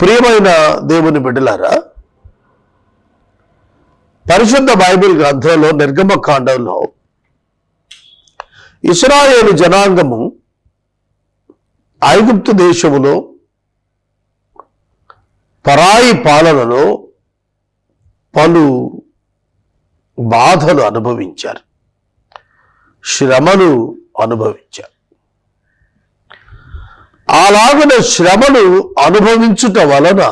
ప్రియమైన దేవుని బిడ్డలారా పరిశుద్ధ బైబిల్ గ్రంథంలో నిర్గమ కాండంలో ఇస్రాయేలు జనాంగము ఐగుప్తు దేశములో పరాయి పాలనలో పలు బాధలు అనుభవించారు శ్రమను అనుభవించారు. అలాగన శ్రమను అనుభవించుట వలన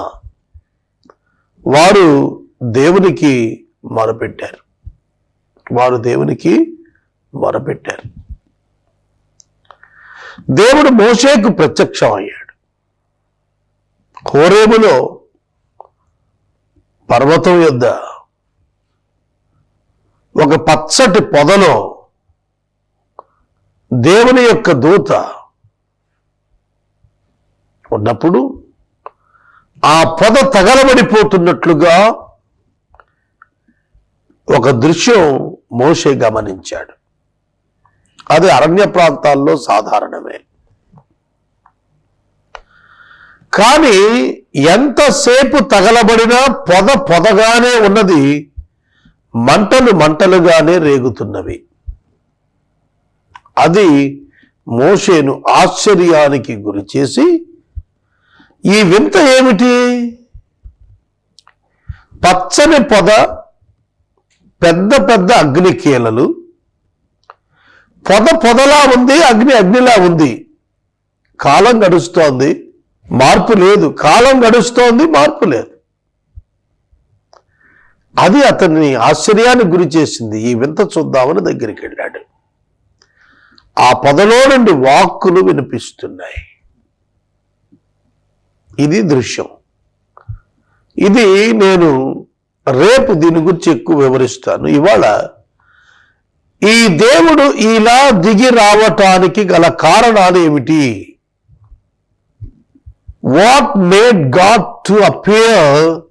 వారు దేవునికి మొరపెట్టారు. వారు దేవునికి మొరపెట్టారు. దేవుడు మోషేకు ప్రత్యక్షం అయ్యాడు. హోరేములో పర్వతం యొద్ద ఒక పచ్చటి పొదలో దేవుని యొక్క దూత ఉన్నప్పుడు ఆ పొద తగలబడిపోతున్నట్లుగా ఒక దృశ్యం మోషే గమనించాడు. అది అరణ్య ప్రాంతాల్లో సాధారణమే. కానీ ఎంతసేపు తగలబడినా పొద పొదగానే ఉన్నది మంటలు మంటలుగానే రేగుతున్నవి. అది మోషేను ఆశ్చర్యానికి గురి చేసి ఈ వింత ఏమిటి? పచ్చని పొద పెద్ద పెద్ద అగ్ని కీలలు. పొద పొదలా ఉంది అగ్ని అగ్నిలా ఉంది. కాలం గడుస్తోంది మార్పు లేదు. కాలం గడుస్తోంది మార్పు లేదు. అది అతన్ని ఆశ్చర్యానికి గురి చేసింది. ఈ వింత చూద్దామని దగ్గరికి వెళ్ళాడు. ఆ పొదలో నుండి వాక్కులు వినిపిస్తున్నాయి. ఇది దృశ్యం. ఇది నేను రేపు దీని గురించి ఎక్కువ వివరిస్తాను. ఇవాళ ఈ దేవుడు ఇలా దిగి రావటానికి గల కారణాలు ఏమిటి? What made God to appear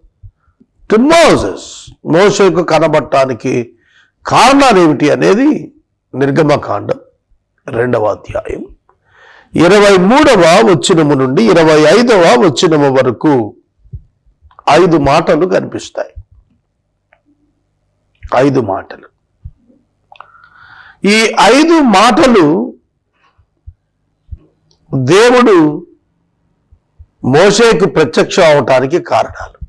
to Moses మోసకు కనబడటానికి కారణాలు ఏమిటి అనేది నిర్గమకాండం రెండవ అధ్యాయం. ఇరవై మూడవ వచ్చినము నుండి ఇరవై ఐదవ వచ్చినము వరకు ఐదు మాటలు కనిపిస్తాయి. ఐదు మాటలు. ఈ ఐదు మాటలు దేవుడు మోసేకు ప్రత్యక్షం అవటానికి కారణాలు.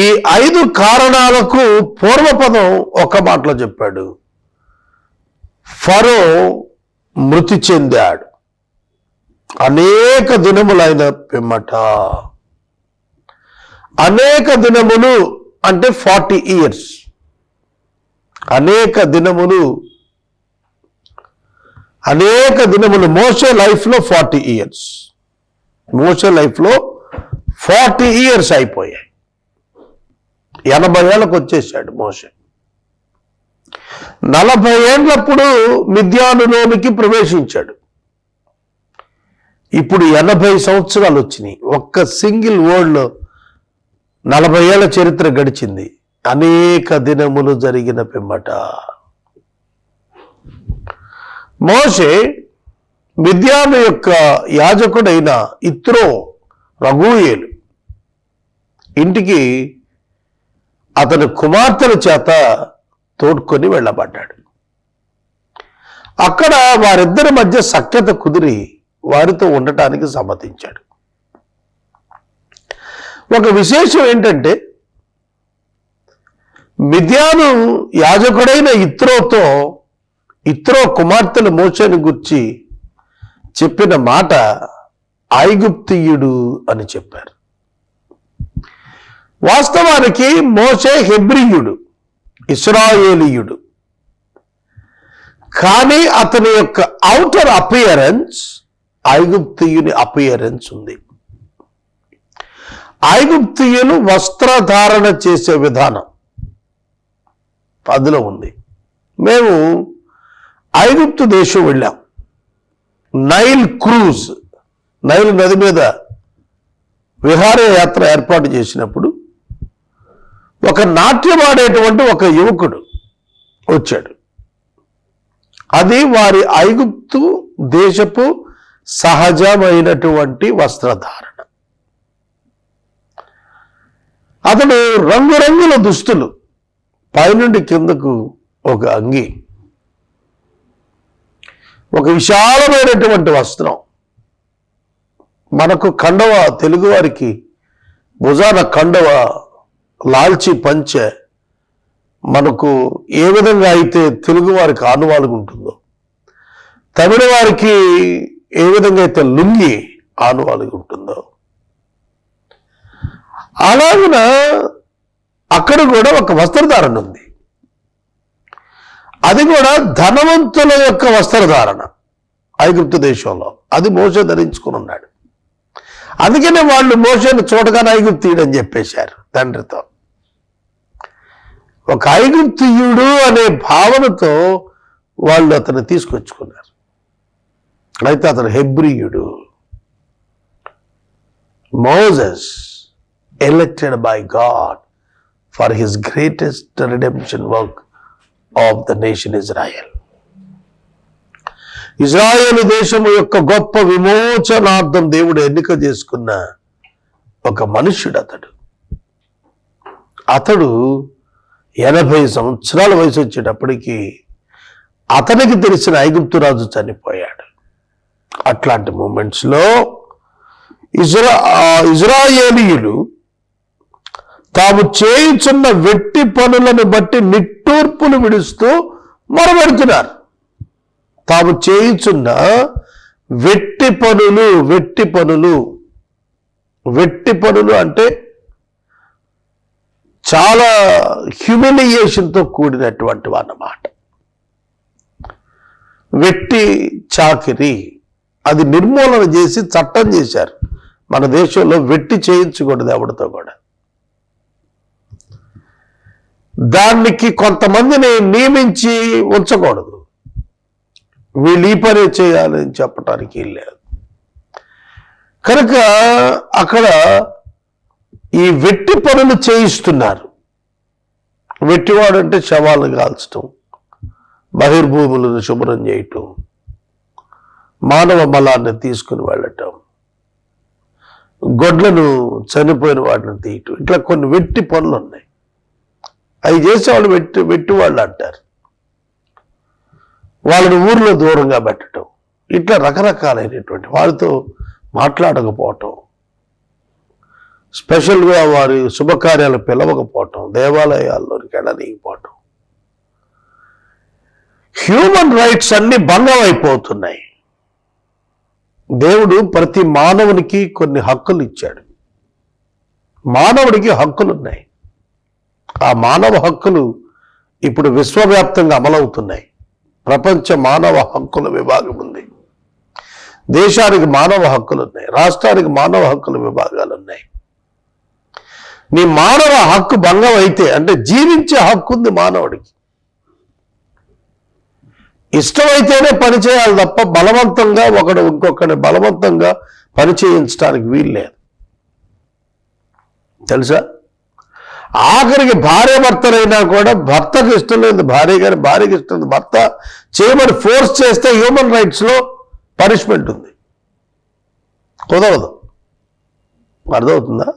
ఈ ఐదు కారణాలకు పూర్వపదం ఒక మాటలో చెప్పాడు. ఫరో మృతి చెందాడు. అనేక దినములైన పిమ్మట. అనేక దినములు అంటే ఫార్టీ ఇయర్స్. అనేక దినములు అనేక దినములు మోసే లైఫ్లో ఫార్టీ ఇయర్స్. మోసే లైఫ్లో ఫార్టీ ఇయర్స్ అయిపోయాయి. ఎనభై ఏళ్ళకు వచ్చేసాడు మోసే నలభై ఏళ్ళప్పుడు మిథ్యానులోనికి ప్రవేశించాడు. ఇప్పుడు ఎనభై సంవత్సరాలు వచ్చినాయి. ఒక్క సింగిల్ వర్డ్లో నలభై ఏళ్ళ చరిత్ర గడిచింది. అనేక దినములు జరిగిన పిమ్మట. మోషే మిథ్యాను యొక్క యాజకుడైన ఇత్రో రఘుయేలు ఇంటికి అతని కుమార్తెల చేత తోడ్కొని వెళ్ళబడ్డాడు. అక్కడ వారిద్దరి మధ్య సఖ్యత కుదిరి వారితో ఉండటానికి సమ్మతించాడు. ఒక విశేషం ఏంటంటే మిథ్యాను యాజకుడైన ఇత్రోతో ఇత్రో కుమార్తెల మోసని గుర్చి చెప్పిన మాట ఐగుప్తియుడు అని చెప్పారు. వాస్తవానికి మోసే హెబ్రియుడు. ఇస్రాయేలీయుడు. కానీ అతని యొక్క అవుటర్ అపియరెన్స్ ఐగుప్తియుని అపియరెన్స్ ఉంది. ఐగుప్తియులు వస్త్రధారణ చేసే విధానం అందులో ఉంది. మేము ఐగుప్తు దేశం వెళ్ళాం. నైల్ క్రూజ్ నైల్ నది మీద విహారయాత్ర ఏర్పాటు చేసినప్పుడు ఒక నాట్యం ఆడేటువంటి ఒక యువకుడు వచ్చాడు. అది వారి ఐగుప్తు దేశపు సహజమైనటువంటి వస్త్రధారణ. అతడు రంగురంగుల దుస్తులు పైనుండి కిందకు ఒక అంగి ఒక విశాలమైనటువంటి వస్త్రం. మనకు కండవ తెలుగువారికి భుజాన కండవ లాల్చి పంచె మనకు ఏ విధంగా అయితే తెలుగు వారికి ఆనువాలుగా ఉంటుందో తమిళ వారికి ఏ విధంగా అయితే లుంగి ఆనువాలుగా ఉంటుందో అలాగిన అక్కడ కూడా ఒక వస్త్రధారణ ఉంది. అది కూడా ధనవంతుల యొక్క వస్త్రధారణ ఐగుప్తు దేశంలో. అది మోస ధరించుకుని ఉన్నాడు అందుకనే వాళ్ళు మోసను చూడగానే ఐగుప్తీయుడని చెప్పేశారు తండ్రితో. ఒక ఐగుప్తియుడు అనే భావనతో వాళ్ళు అతను తీసుకొచ్చుకున్నారు. అయితే అతను హెబ్రియుడు. Moses elected by God for his greatest redemption work of the nation Israel. Israel దేశము యొక్క గొప్ప విమోచనార్థం దేవుడు ఎన్నిక చేసుకున్న ఒక మనుష్యుడు అతడు అతడు ఎనభై సంవత్సరాల వయసు వచ్చేటప్పటికి అతనికి తెలిసిన ఐగుప్తురాజు చనిపోయాడు. అట్లాంటి మూమెంట్స్లో ఇజ్రా ఇజ్రాయేలీయులు తాము చేయుచున్న వెట్టి పనులను బట్టి నిట్టూర్పులు విడుస్తూ మొరబెడుతున్నారు తాము చేయుచున్న వెట్టి పనులు వెట్టి పనులు వెట్టి పనులు అంటే చాలా హ్యూమిలియేషన్తో కూడినటువంటి అన్నమాట వెట్టి చాకిరి అది నిర్మూలన చేసి చట్టం చేశారు. మన దేశంలో వెట్టి చేయించకూడదు ఎవరితో కూడా. దానికి కొంతమందిని నియమించి ఉంచకూడదు. వీళ్ళు ఈ పనే చేయాలని చెప్పటానికి లేదు కనుక అక్కడ ఈ వెట్టి పనులు చేయిస్తున్నారు. వెట్టివాడు అంటే శవాలు కాల్చటం బహిర్భూములను శుభ్రం చేయటం మానవ మలాన్ని తీసుకుని వెళ్ళటం గొడ్లను చనిపోయిన వాటిని తీయటం ఇట్లా కొన్ని వెట్టి పనులు ఉన్నాయి. అవి చేసేవాళ్ళు వెట్టి వెట్టి వాళ్ళు అంటారు. వాళ్ళని ఊర్లో దూరంగా పెట్టడం ఇట్లా రకరకాలైనటువంటి వాళ్ళతో మాట్లాడకపోవటం స్పెషల్గా వారి శుభకార్యాలు పిలవకపోవటం దేవాలయాల్లోకి వెళ్ళనీయకపోవటం హ్యూమన్ రైట్స్ అన్ని భంగం అయిపోతున్నాయి దేవుడు ప్రతి మానవునికి కొన్ని హక్కులు ఇచ్చాడు. మానవుడికి హక్కులు ఉన్నాయి ఆ మానవ హక్కులు ఇప్పుడు విశ్వవ్యాప్తంగా అమలవుతున్నాయి. ప్రపంచ మానవ హక్కుల విభాగం ఉంది. దేశానికి మానవ హక్కులు ఉన్నాయి రాష్ట్రానికి మానవ హక్కుల విభాగాలు ఉన్నాయి నీ మానవ హక్కు భంగం అయితే అంటే జీవించే హక్కు ఉంది మానవుడికి. ఇష్టమైతేనే పని చేయాలి తప్ప బలవంతంగా ఒకడు ఇంకొకటి బలవంతంగా పని చేయించడానికి వీలు లేదు. తెలుసా? ఆఖరికి భార్య భర్తలైనా కూడా భర్తకు ఇష్టం లేదు భార్య గారి భార్యకి ఇష్టం లేదు. భర్త చేయమని ఫోర్స్ చేస్తే హ్యూమన్ రైట్స్లో పనిష్మెంట్ ఉంది. కుదరదు. అర్థమవుతుందా?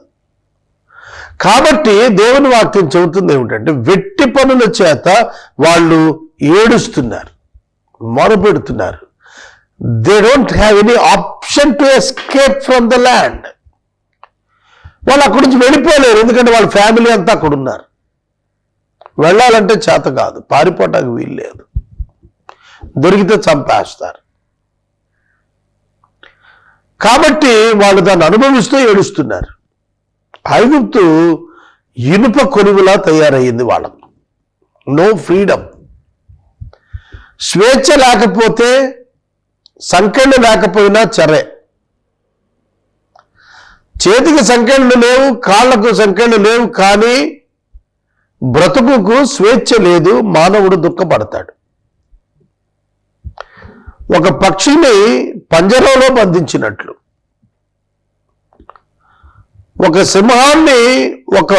కాబట్టి దేవుని వాక్యం చెబుతుంది ఏమిటంటే వెట్టి పనుల చేత వాళ్ళు ఏడుస్తున్నారు మొరపెడుతున్నారు. They don't have any option to escape from the land వాళ్ళు అక్కడి నుంచి వెళ్ళిపోలేరు ఎందుకంటే వాళ్ళ ఫ్యామిలీ అంతా అక్కడ ఉన్నారు. వెళ్ళాలంటే చేత కాదు పారిపోవటానికి వీలు లేదు. దొరికితే చంపేస్తారు. కాబట్టి వాళ్ళు దాన్ని అనుభవిస్తూ ఏడుస్తున్నారు. ఐగుప్తు ఇనుప కొనుగులా తయారయ్యింది వాళ్ళకు. నో ఫ్రీడమ్ స్వేచ్ఛ లేకపోతే సంకెళ్ళు లేకపోయినా చరే చేతికి సంకెళ్ళు లేవు కాళ్ళకు సంకెళ్ళు లేవు కానీ బ్రతుకుకు స్వేచ్ఛ లేదు మానవుడు దుఃఖపడతాడు. ఒక పక్షిని పంజరంలో బంధించినట్లు. ఒక సింహాన్ని ఒక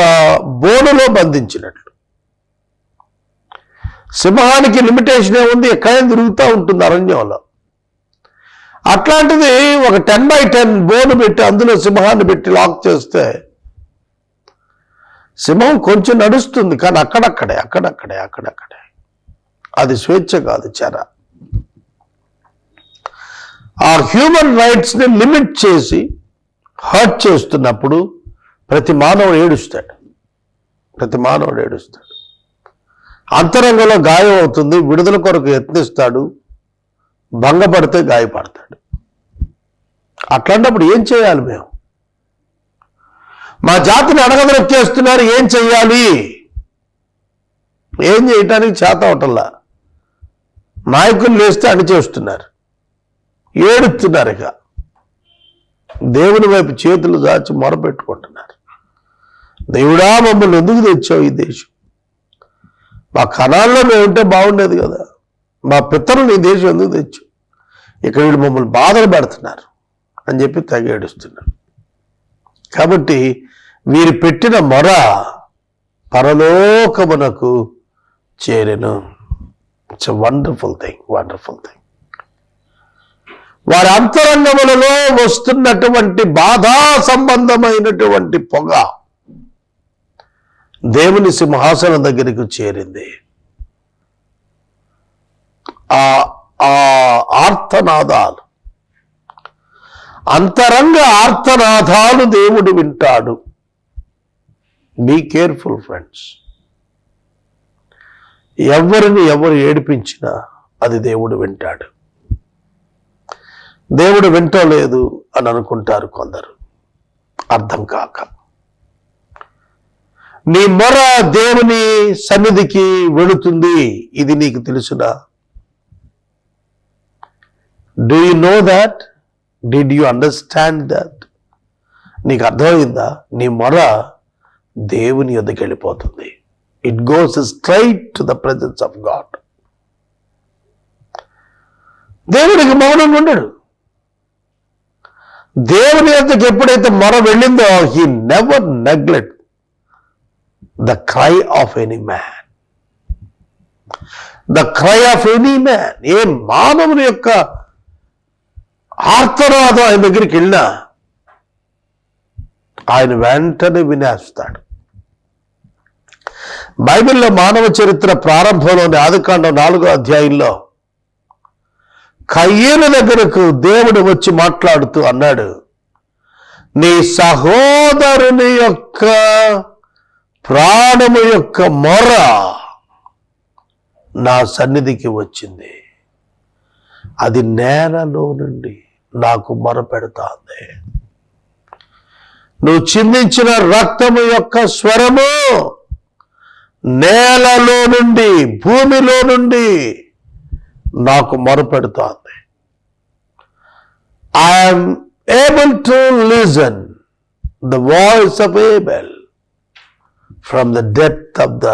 బోనులో బంధించినట్లు. సింహానికి లిమిటేషన్ ఏముంది ఎక్కడైనా తిరుగుతూ ఉంటుంది అరణ్యంలో. అట్లాంటిది ఒక టెన్ బై టెన్ బోను పెట్టి అందులో సింహాన్ని పెట్టి లాక్ చేస్తే సింహం కొంచెం నడుస్తుంది కానీ అక్కడక్కడే అక్కడక్కడే అక్కడక్కడే. అది స్వేచ్ఛ కాదు చెర. ఆ హ్యూమన్ రైట్స్ని లిమిట్ చేసి హర్ట్ చేస్తున్నప్పుడు ప్రతి మానవుడు ఏడుస్తాడు. ప్రతి మానవుడు ఏడుస్తాడు. అంతరంగంలో గాయం అవుతుంది విడుదల కొరకు యత్నిస్తాడు భంగపడితే గాయపడతాడు. అట్లాంటప్పుడు ఏం చేయాలి మేము? మా జాతిని అడగదొక్కేస్తున్నారు ఏం చెయ్యాలి? ఏం చేయటానికి చేత అవటంలా? నాయకులు లేస్తే అణిచేస్తున్నారు. ఏడుస్తున్నారు ఇక. దేవుని వైపు చేతులు దాచి మొరపెట్టుకుంటున్నారు. దేవుడా మమ్మల్ని ఎందుకు తెచ్చావు ఈ దేశం? మా కణాల్లో మేము ఉంటే బాగుండేది కదా. మా పితరులు ఈ దేశం ఎందుకు తెచ్చు ఇక్కడ వీళ్ళు మమ్మల్ని బాధలు పెడుతున్నారు అని చెప్పి తగేడుస్తున్నారు కాబట్టి వీరు పెట్టిన మొర పరలోకమునకు చేరెను. It's wonderful thing wonderful thing వారి అంతరంగములలో వస్తున్నటువంటి బాధా సంబంధమైనటువంటి పొగ దేవుని సింహాసనం దగ్గరికి చేరింది. ఆ ఆ ఆర్తనాదాలు అంతరంగ ఆర్తనాదాలు దేవుడు వింటాడు. బీ కేర్ఫుల్ ఫ్రెండ్స్ ఎవరిని ఎవరు ఏడిపించినా అది దేవుడు వింటాడు. దేవుడు వింటో లేదు అని అనుకుంటారు కొందరు. అర్థం కాక. నీ మొర దేవుని సన్నిధికి వెళుతుంది ఇది నీకు తెలుసునా? Do you know that did you understand that నీకు అర్థమైందా? నీ మొర దేవుని యొద్దకు వెళ్ళిపోతుంది. It goes straight to the presence of God దేవుడికి మౌనం ఉండడు. దేవుని యొద్దకు ఎప్పుడైతే మొర వెళ్ళిందో he never neglect the cry of any man the cry of any man ఏ మానవుని యొక్క ఆర్తనాదం ఆయన దగ్గరికి వెళ్ళినా ఆయన వెంటనే వినేస్తాడు. బైబిల్లో మానవ చరిత్ర ప్రారంభంలోని ఆదికాండం నాలుగో అధ్యాయంలో కయ్యేను దగ్గరకు దేవుడు వచ్చి మాట్లాడుతూ అన్నాడు నీ సహోదరుని యొక్క ప్రాణము యొక్క మొర నా సన్నిధికి వచ్చింది. అది నేలలో నుండి నాకు మొర పెడతాంది. నువ్వు చిందించిన రక్తము యొక్క స్వరము నేలలో నుండి భూమిలో నుండి నాకు మొరపెడుతోంది I'm able to listen the voice of Abel from the depth of the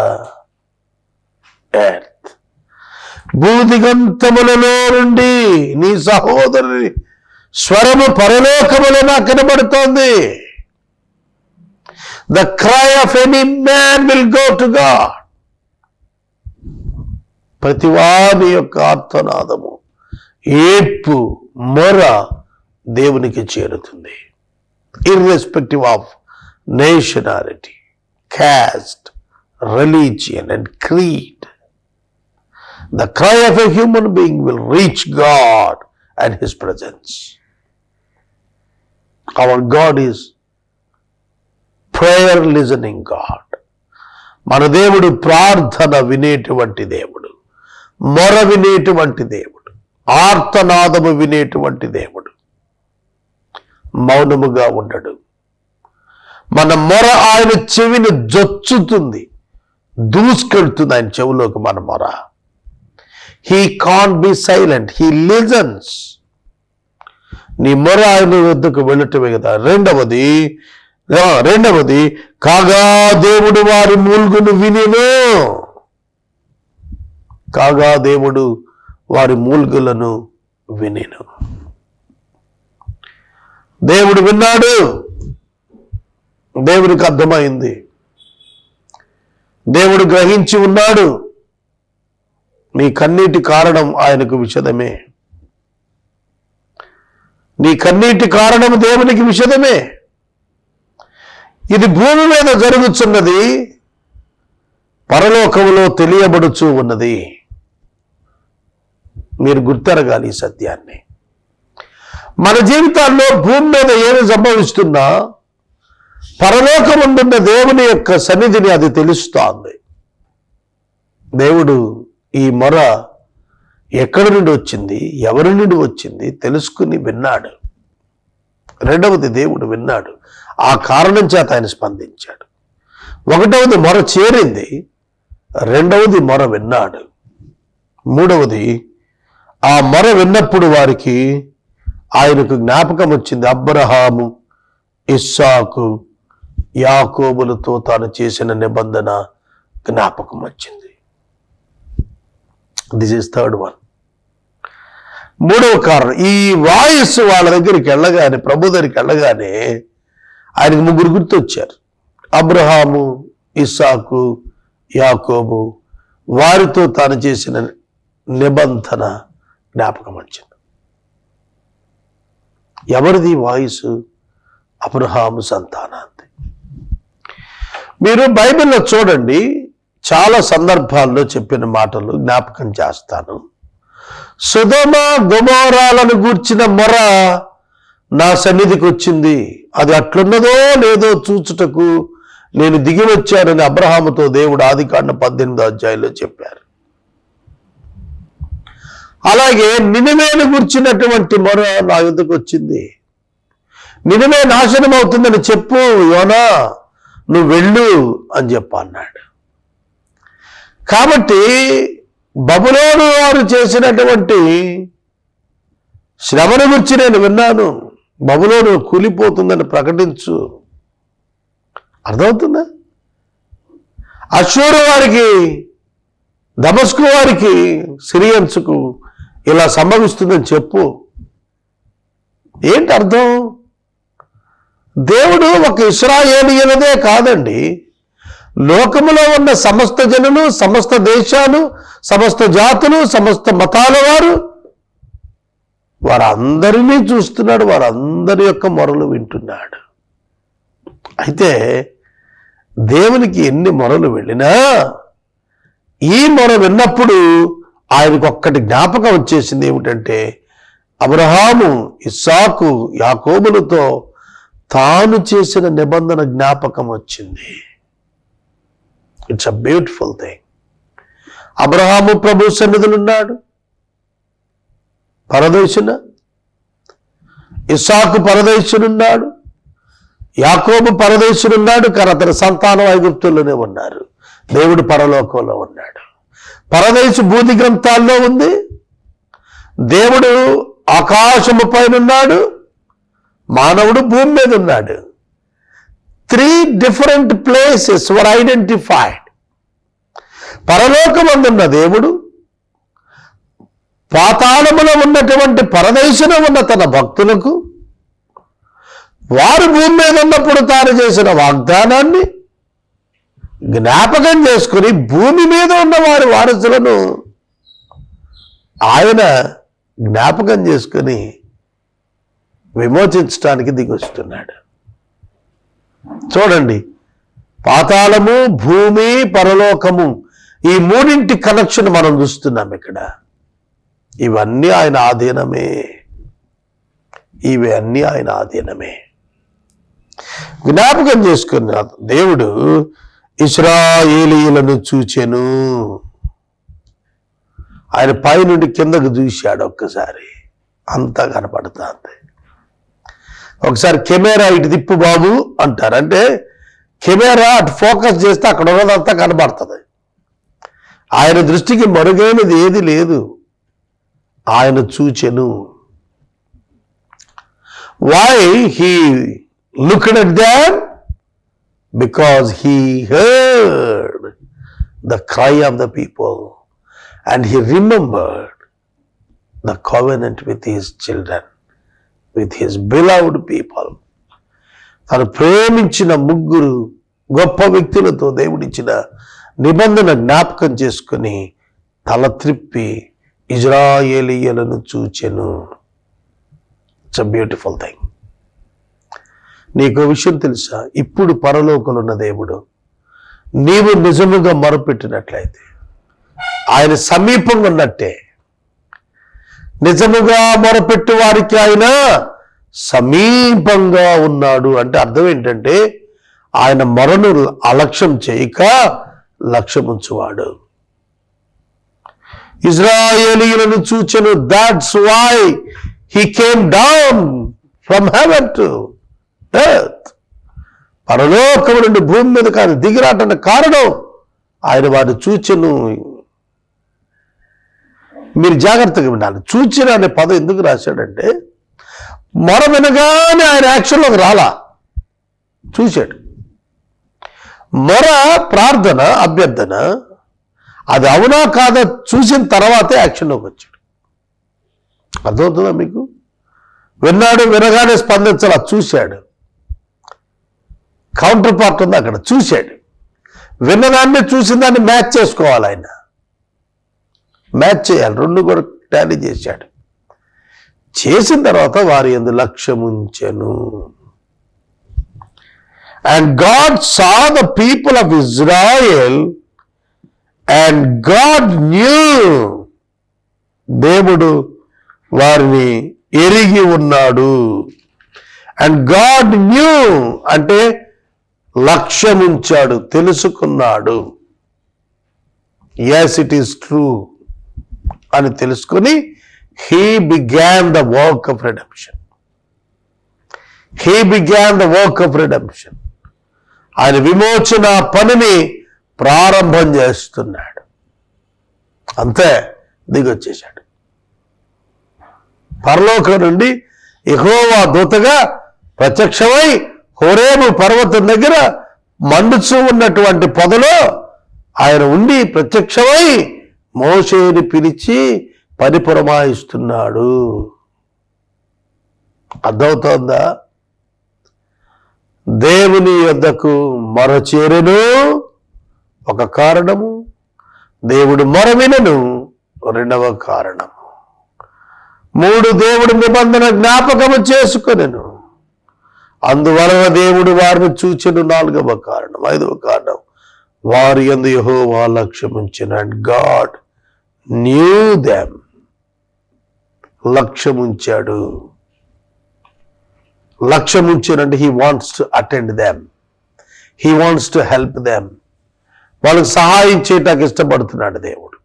earth భూదిగంతములలో నుండి నీ సహోదరుని స్వరము పరలోకములో నాకు కనబడుతోంది. The cry of any man will go to God ప్రతివాని యొక్క ఆత్మనాదము ఏడ్పు మొర దేవునికి చేరుతుంది. Irrespective of nationality caste religion and creed the cry of a human being will reach God and his presence our God is prayer listening God మన దేవుడు ప్రార్థన వినేటువంటి దేవుడు మొర వినేటువంటి దేవుడు ఆర్తనాదము వినేటువంటి దేవుడు. మౌనముగా ఉండడు. మన మొర ఆయన చెవిని జొచ్చుతుంది. దూసుకెళ్తుంది ఆయన చెవిలోకి మన మొర. He can be silent he listens నీ మొర ఆయన వద్దకు వెళ్ళటమే కదా. రెండవది రెండవది కాగా దేవుడు వారి మూల్గును వినిను. కాగా దేవుడు వారి మూల్గులను వినిను. దేవుడు విన్నాడు. దేవుడికి అర్థమైంది. దేవుడు గ్రహించి ఉన్నాడు. నీ కన్నీటి కారణం ఆయనకు విషదమే. నీ కన్నీటి కారణం దేవునికి విషదమే. ఇది భూమి మీద జరుగుతున్నది పరలోకములో తెలియబడుచూ ఉన్నది. మీరు గుర్తెరగాలి ఈ సత్యాన్ని. మన జీవితాల్లో భూమి మీద ఏమి సంభవిస్తున్నా పరలోకముందున్న దేవుని యొక్క సన్నిధిని అది తెలుస్తోంది. దేవుడు ఈ మొర ఎక్కడి నుండి వచ్చింది? ఎవరి నుండి వచ్చింది? తెలుసుకుని విన్నాడు. రెండవది దేవుడు విన్నాడు. ఆ కారణం చేత ఆయన స్పందించాడు. ఒకటవది మొర చేరింది. రెండవది మొర విన్నాడు. మూడవది ఆ మొర విన్నప్పుడు వారికి ఆయనకు జ్ఞాపకం వచ్చింది అబ్రహాము ఇస్సాకు యాకోబులతో తాను చేసిన నిబంధన జ్ఞాపకం వచ్చింది. దిస్ ఇస్ థర్డ్ వన్ మూడవ కారణం ఈ వాయిస్ వాళ్ళ దగ్గరికి వెళ్ళగానే ప్రభు దగ్గరికి వెళ్ళగానే ఆయనకు ముగ్గురు గుర్తొచ్చారు. అబ్రహాము ఇస్సాకు యాకోబు వారితో తాను చేసిన నిబంధన జ్ఞాపకం వచ్చింది. ఎవరిది వాయిస్? అబ్రహాము సంతానాన్ని. మీరు బైబిల్లో చూడండి చాలా సందర్భాల్లో చెప్పిన మాటలు జ్ఞాపకం చేస్తాను. సుధమ గుమోరాలను గూర్చిన మొర నా సన్నిధికి వచ్చింది. అది అట్లున్నదో లేదో చూచుటకు నేను దిగి వచ్చానని అబ్రహాముతో దేవుడు ఆదికాండ పద్దెనిమిదో అధ్యాయంలో చెప్పారు. అలాగే నినివేను గుర్చినటువంటి మొర నా యుద్ధకు వచ్చింది? నినివే నాశనం అవుతుందని చెప్పు యోనా. నువ్వు వెళ్ళు అని చెప్ప అన్నాడు కాబట్టి బబులోను వారు చేసినటువంటి శ్రమను గురించి నేను విన్నాను. బబులోను కూలిపోతుందని ప్రకటించు. అర్థమవుతుందా? అశ్వరు వారికి దమస్కు వారికి సిరియన్స్కు ఇలా సంభవిస్తుందని చెప్పు. ఏంటి అర్థం? దేవుడు ఒక ఇస్రాయేలియలదే కాదండి. లోకములో ఉన్న సమస్త జనులు సమస్త దేశాలు సమస్త జాతులు సమస్త మతాల వారు వారందరినీ చూస్తున్నాడు వారందరి యొక్క మొరలు వింటున్నాడు. అయితే దేవునికి ఎన్ని మొరలు వెళ్ళినా ఈ మొర విన్నప్పుడు ఆయనకు ఒక్కటి జ్ఞాపకం వచ్చేసింది ఏమిటంటే అబ్రహాము ఇస్సాకు యాకోబులతో తాను చేసిన నిబంధన జ్ఞాపకం వచ్చింది. ఇట్స్ అ బ్యూటిఫుల్ థింగ్ అబ్రహాము ప్రభు సన్నిధులున్నాడు. పరదేశున ఇస్సాకు పరదేశునున్నాడు యాకోబు పరదేశునున్నాడు కానీ అతని సంతానం ఐగుప్తుల్లోనే ఉన్నారు. దేవుడు పరలోకంలో ఉన్నాడు. పరదేశ భూతి గ్రంథాల్లో ఉంది. దేవుడు ఆకాశము పైన ఉన్నాడు మానవుడు భూమి మీద ఉన్నాడు three different places were identified పరలోకం అందున్న దేవుడు పాతాళములో ఉన్నటువంటి పరదేశంలో ఉన్న తన భక్తులకు వారు భూమి మీద ఉన్నప్పుడు తాను చేసిన వాగ్దానాన్ని జ్ఞాపకం చేసుకుని భూమి మీద ఉన్న వారి వారసులను ఆయన జ్ఞాపకం చేసుకుని విమోచించడానికి దిగొస్తున్నాడు. చూడండి పాతాళము భూమి పరలోకము ఈ మూడింటి కనెక్షన్ మనం చూస్తున్నాం ఇక్కడ. ఇవన్నీ ఆయన ఆధీనమే. ఇవి అన్నీ ఆయన ఆధీనమే. జ్ఞాపకం చేసుకున్న దేవుడు ఇస్రాయేలీలను చూచెను. ఆయన పైనుండి కిందకు చూశాడు ఒక్కసారి. అంతా కనపడుతుంది. ఒకసారి కెమెరా ఇటు తిప్పు బాబు అంటారు. అంటే కెమెరా అటు ఫోకస్ చేస్తే అక్కడ ఉన్నదంతా కనబడుతుంది. ఆయన దృష్టికి మరుగైనది ఏది లేదు. ఆయన చూచెను. Why he looked at that because he heard the cry of the people and he remembered the covenant with his children with his beloved people తను ప్రేమించిన ముగ్గురు గొప్ప వ్యక్తులతో దేవుడిచ్చిన నిబంధన జ్ఞాపకం చేసుకుని తల త్రిప్పి ఇజ్రాయేలీయులను చూచెను. ఇట్స్ అ బ్యూటిఫుల్ థింగ్ నీకు విషయం తెలుసా? ఇప్పుడు పరలోకలున్న దేవుడు నీవు నిజముగా మొరపెట్టినట్లయితే ఆయన సమీపంగా ఉన్నట్టే. నిజముగా మొరపెట్టు వారికి ఆయన సమీపంగా ఉన్నాడు అంటే అర్థం ఏంటంటే ఆయన మొరను అలక్ష్యం చేయక లక్ష్యముంచువాడు ఇజ్రాయేలీలను చూచెను that's why he came down from heaven to earth పరలోకము నుండి భూమి మీద కాదు దిగిరాటన్న కారణం ఆయన వారిని చూచెను. మీరు జాగ్రత్తగా వినాలి చూచిన అనే పదం ఎందుకు రాశాడంటే మొర వినగానే ఆయన యాక్షన్లోకి రాలా. చూశాడు. మొర ప్రార్థన అభ్యర్థన అది అవునా కాదా చూసిన తర్వాతే యాక్షన్లోకి వచ్చాడు. అర్థమవుతుందా మీకు? విన్నాడు వినగానే స్పందించాల? చూశాడు. కౌంటర్ పార్ట్ ఉంది అక్కడ. చూశాడు విన్నదాన్ని చూసిన దాన్ని మ్యాచ్ చేసుకోవాలి ఆయన. మ్యాచ్ చేయాలి. రెండు కూడా టాలీ చేశాడు. చేసిన తర్వాత వారి ఎందు లక్ష్యముంచెను and God saw the people of Israel and God knew దేవుడు వారిని ఎరిగి ఉన్నాడు. అండ్ గాడ్ న్యూ అంటే లక్ష్యముంచాడు తెలుసుకున్నాడు. ఎస్ ఇట్ ఈస్ ట్రూ అని తెలుసుకుని he began the work of redemption he began the work of redemption ఆయన విమోచన పనిని ప్రారంభం చేస్తున్నాడు. అంతే దిగొచ్చేశాడు పరలోకం నుండి ఎహోవా దూతగా ప్రత్యక్షమై హోరేబు పర్వతం దగ్గర మండుచూ ఉన్నటువంటి పొదలో ఆయన ఉండి ప్రత్యక్షమై మోషేని పిలిచి పరిపురమాయిస్తున్నాడు. అర్థమవుతోందా? దేవుని యొద్దకు మరచేరును ఒక కారణము. దేవుడు మొరవినను రెండవ కారణము. మూడు దేవుడు నిబంధన జ్ఞాపకము చేసుకునేను. అందువలన దేవుడు వారిని చూచెను నాలుగవ కారణం ఐదవ కారణం. వారి ఎందు యెహోవా లక్ష్యముంచిన గాడ్ న్యూ దెమ్. లక్ష్యముంచాడు. లక్ష్యముంచాడంటే he wants to attend them. He wants to help them. వాళ్ళకి సహాయం చేయటానికి ఇష్టపడుతున్నాడు దేవుడు.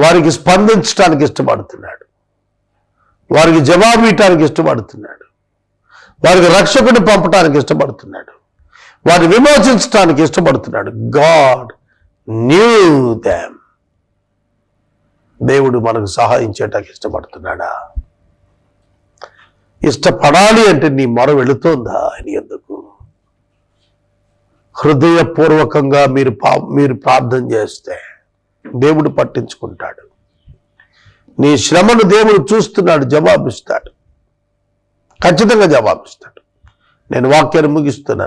వారికి స్పందించడానికి ఇష్టపడుతున్నాడు. వారికి జవాబు ఇవ్వటానికి ఇష్టపడుతున్నాడు. వారికి రక్షకుని పంపటానికి ఇష్టపడుతున్నాడు. వారిని విమోచించడానికి ఇష్టపడుతున్నాడు. గాడ్ న్యూ దామ్. దేవుడు మనకు సహాయం చేయటానికి ఇష్టపడుతున్నాడా? ఇష్టపడాలి అంటే నీ మొర వెళుతోందా అని ఎందుకు? హృదయపూర్వకంగా మీరు పా మీరు ప్రార్థన చేస్తే దేవుడు పట్టించుకుంటాడు. నీ శ్రమను దేవుడు చూస్తున్నాడు జవాబిస్తాడు. ఖచ్చితంగా జవాబిస్తాడు. నేను వాక్యాన్ని ముగిస్తున్నాను.